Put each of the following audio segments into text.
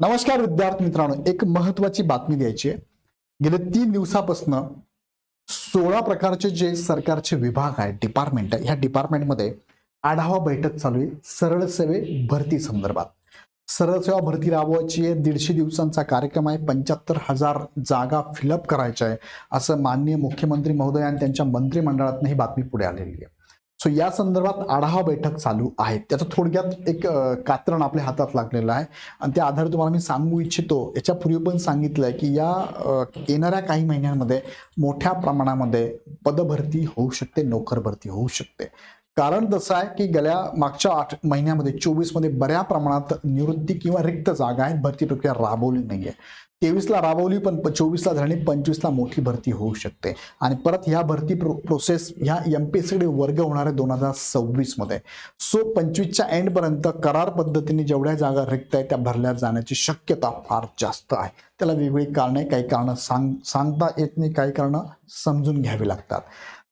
नमस्कार विद्यार्थी मित्रांनो एक महत्वाची बातमी द्यायची आहे. गेल्या तीन दिवसापासून सोळा प्रकारचे जे सरकारचे विभाग आहेत डिपार्टमेंट ह्या डिपार्टमेंटमध्ये आढावा बैठक चालू आहे सरळ सेवे भरती संदर्भात. सरळ सेवा भरती राबवायची आहे दीडशे दिवसांचा कार्यक्रम आहे पंच्याहत्तर हजार जागा फिलअप करायच्या आहे असं माननीय मुख्यमंत्री महोदय आणि त्यांच्या मंत्रिमंडळातनं ही बातमी पुढे आलेली आहे. सो या संदर्भात आढावा बैठक चालू आहे. त्याचं थोडक्यात एक कात्रण आपल्या हातात लागलेलं आहे. आणि त्या आधारे तुम्हाला मी सांगू इच्छितो याच्यापूर्वी पण सांगितलंय की या येणाऱ्या काही महिन्यांमध्ये मोठ्या प्रमाणामध्ये पदभरती होऊ शकते नोकर भरती होऊ शकते. कारण तसं आहे की गेल्या मागच्या आठ महिन्यामध्ये चोवीसमध्ये बऱ्या प्रमाणात निवृत्ती किंवा रिक्त जागा आहेत भरती प्रक्रिया राबवली नाहीये. तेवीसला राबवली पण चोवीसला झाली पंचवीसला मोठी भरती होऊ शकते. आणि परत ह्या भरती प्रो प्रोसेस ह्या एम पी एस सीकडे वर्ग होणार आहे दोन हजार सव्वीसमध्ये सो पंचवीसच्या एंडपर्यंत करार पद्धतीने जेवढ्या जागा रिक्त आहेत त्या भरल्या जाण्याची शक्यता फार जास्त आहे. त्याला वेगवेगळी कारणे काही कारणं सांग सांगता येत नाही काही कारणं समजून घ्यावी लागतात.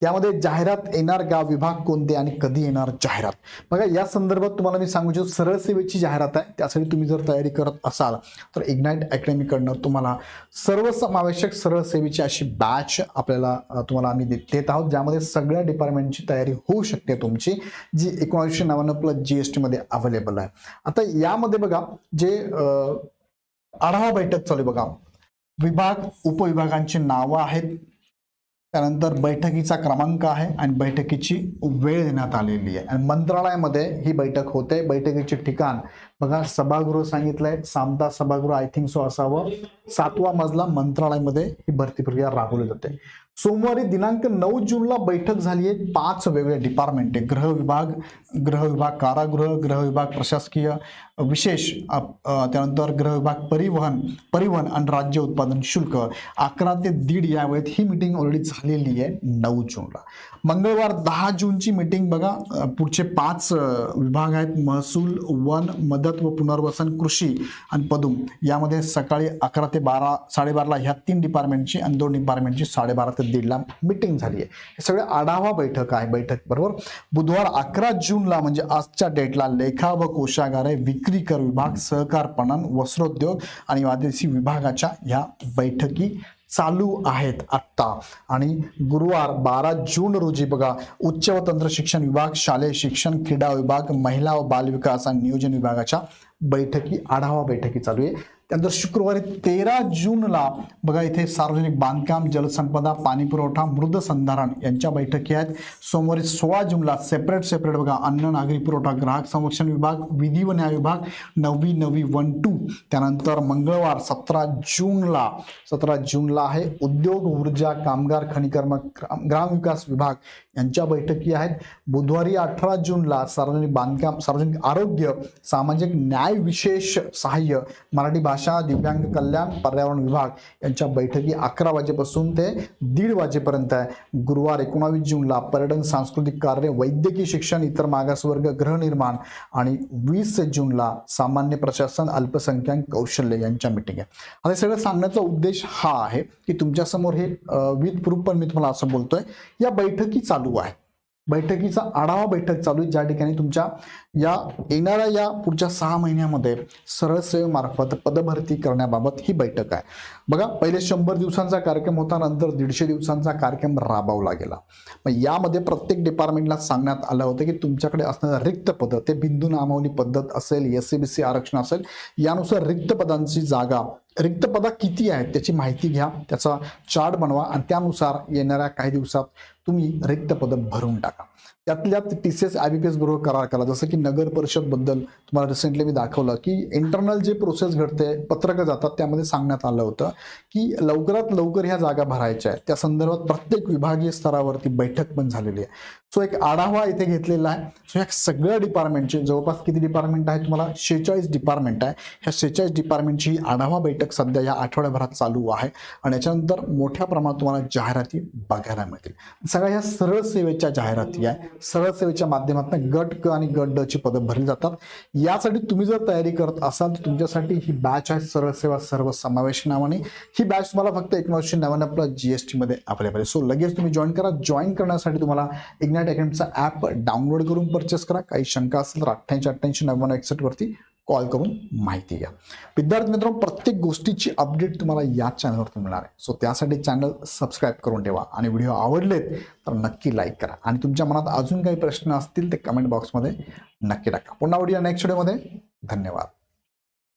त्यामध्ये जाहिरात येणार गाव विभाग कोणते आणि कधी येणार जाहिरात? बघा या संदर्भात तुम्हाला मी सांगू इच्छितो सरळ सेवेची जाहिरात आहे. त्यासाठी तुम्ही जर तयारी करत असाल तर इग्नाईट अकॅडमीकडनं तुम्हाला सर्वसमावेशक सरळ सेवेची अशी बॅच आपल्याला तुम्हाला आम्ही देत आहोत ज्यामध्ये सगळ्या डिपार्टमेंटची तयारी होऊ शकते तुमची जी एकोणीसशे नव्याण्णव प्लस जी एस टीमध्ये अवेलेबल आहे. आता यामध्ये बघा जे आढावा बैठक चालू आहे बघा. विभाग उपविभागांची नावं आहेत. त्यानंतर बैठकीचा क्रमांक आहे आणि बैठकीची वेळ देण्यात आलेली आहे. आणि मंत्रालयामध्ये ही बैठक होते. बैठकीचे ठिकाण बघा सभागृह सांगितलंय. सामदा सभागृह आय थिंक सो असावं. सातवा मजला मंत्रालयामध्ये ही भरती प्रक्रिया राबवली जाते. सोमवारी दिनांक नऊ जूनला बैठक झाली आहे. पाच वेगळे डिपार्टमेंट आहे गृह विभाग गृह विभाग कारागृह गृह विभाग प्रशासकीय विशेष त्यानंतर गृह विभाग परिवहन परिवहन आणि राज्य उत्पादन शुल्क. अकरा ते दीड या वेळेत ही मिटिंग ऑलरेडी झालेली आहे नऊ जूनला. मंगळवार दहा जूनची मिटिंग बघा. पुढचे पाच विभाग आहेत. महसूल वन मदत व पुनर्वसन कृषी आणि पदुम. यामध्ये सकाळी अकरा ते बारा साडेबाराला ह्या तीन डिपार्टमेंटची आणि दोन डिपार्टमेंटची साडेबारा ते दीडला मिटिंग झाली आहे. हे सगळे आढावा बैठक आहे बैठक बरोबर. बुधवार अकरा जूनला म्हणजे आजच्या डेटला लेखा व कोशागारे विक्री कर विभाग सहकार पणन वस्त्रोद्योग आणि वादेशी विभागाच्या ह्या बैठकी चालू आहेत आत्ता. आणि गुरुवार बारा जून रोजी बघा उच्च व तंत्र शिक्षण विभाग शालेय शिक्षण क्रीडा विभाग महिला व बालविकास आणि नियोजन विभागाच्या बैठकी आढावा बैठकी चालू आहे. त्यानंतर शुक्रवारी तेरा जूनला बघा इथे सार्वजनिक बांधकाम जलसंपदा पाणीपुरवठा मृदसंधारण मृद संधारण यांच्या बैठकी आहेत. सोमवारी सोळा जूनला सेपरेट सेपरेट बघा अन्न नागरी पुरवठा ग्राहक संरक्षण विभाग विधी व न्याय विभाग नववी नवी वन टू. त्यानंतर मंगळवार सतरा जूनला सतरा जूनला आहे उद्योग ऊर्जा कामगार खनिकर्म ग्रामविकास विभाग यांच्या बैठकी आहेत. बुधवारी अठरा जूनला सार्वजनिक बांधकाम सार्वजनिक आरोग्य सामाजिक न्याय विशेष सहाय्य मराठी भाषा दिव्यांग कल्याण पर्यावरण विभाग यांच्या बैठकी अकरा वाजेपासून ते दीड वाजेपर्यंत आहे. गुरुवार एकोणावीस जूनला पर्यटन सांस्कृतिक कार्य वैद्यकीय शिक्षण इतर मागासवर्ग गृहनिर्माण आणि वीस जूनला सामान्य प्रशासन अल्पसंख्याक कौशल्य यांच्या मिटिंग आहे आता हे सगळं सांगण्याचा उद्देश हा आहे की तुमच्यासमोर हे विथ प्रूफ पण मी तुम्हाला असं बोलतोय. या बैठकी चालू आहेत. बैठकीचा आढावा बैठक चालू आहे. ज्या ठिकाणी तुमच्या या येणाऱ्या या पुढच्या सहा महिन्यामध्ये सरळ सेवेमार्फत पदभरती करण्याबाबत ही बैठक आहे. बघा पहिले शंभर दिवसांचा कार्यक्रम होता नंतर दीडशे दिवसांचा कार्यक्रम राबवला गेला. मग यामध्ये प्रत्येक डिपार्टमेंटला सांगण्यात आलं होतं की तुमच्याकडे असणारं रिक्त पद ते बिंदू नामावली पद्धत असेल एस सी बी सी आरक्षण असेल यानुसार रिक्त पदांची जागा रिक्त पदा किती आहेत त्याची माहिती घ्या त्याचा चार्ट बनवा आणि त्यानुसार येणाऱ्या काही दिवसात तुम्ही रिक्त पद भरून टाका. त्यातल्या T C S I B P S बरोबर करार करा जसं की नगर परिषदबद्दल तुम्हाला रिसेंटली मी दाखवलं की इंटरनल जे प्रोसेस घडते पत्रकं जातात त्यामध्ये सांगण्यात आलं होतं की लवकरात लवकर ह्या जागा भरायच्या आहेत. त्या संदर्भात प्रत्येक विभागीय स्तरावरती बैठक पण झालेली आहे. सो एक आढावा इथे घेतलेला आहे. सो ह्या सगळ्या डिपार्टमेंटचे जवळपास किती डिपार्टमेंट आहे तुम्हाला? शेहेचाळीस डिपार्टमेंट आहे. ह्या शेहेचाळीस डिपार्टमेंटची ही आढावा बैठक सध्या या आठवड्याभरात चालू आहे. आणि याच्यानंतर मोठ्या प्रमाणात तुम्हाला जाहिराती बघायला मिळतील. सगळ्या ह्या सरळ सेवेच्या जाहिराती आहे सरळ सेवेच्या माध्यमातून गट क आणि गट ड ची पदं भरली जातात. यासाठी तुम्ही जर तयारी करत असाल तर तुमच्यासाठी ही बॅच आहे सरळ सेवा सर्व समावेश नावाने. ही बॅच तुम्हाला फक्त एकोणीसशे नव्याण्णव प्लस जीएसटी मध्ये अवेलेबल आहे. सो लगेच तुम्ही जॉईन करा. जॉईन करण्यासाठी तुम्हाला इग्नाट अकॅडमीचा ॲप डाउनलोड करून परचेस करा. काही शंका असेल तर अठ्ठ्याऐंशी अठ्ठ्याऐंशी नव्याण्णव एकसष्ट वरती कॉल करून माहिती घ्या. विद्यार्थी मित्रांनो प्रत्येक गोष्टीची अपडेट तुम्हाला या चॅनलवरती मिळणार आहे. सो त्यासाठी चॅनल सबस्क्राईब करून ठेवा आणि व्हिडिओ आवडलेत तर नक्की लाईक करा. आणि तुमच्या मनात अजून काही प्रश्न असतील ते कमेंट बॉक्समध्ये नक्की टाका. पुन्हा व्हिडिओ नेक्स्ट व्हिडिओमध्ये धन्यवाद.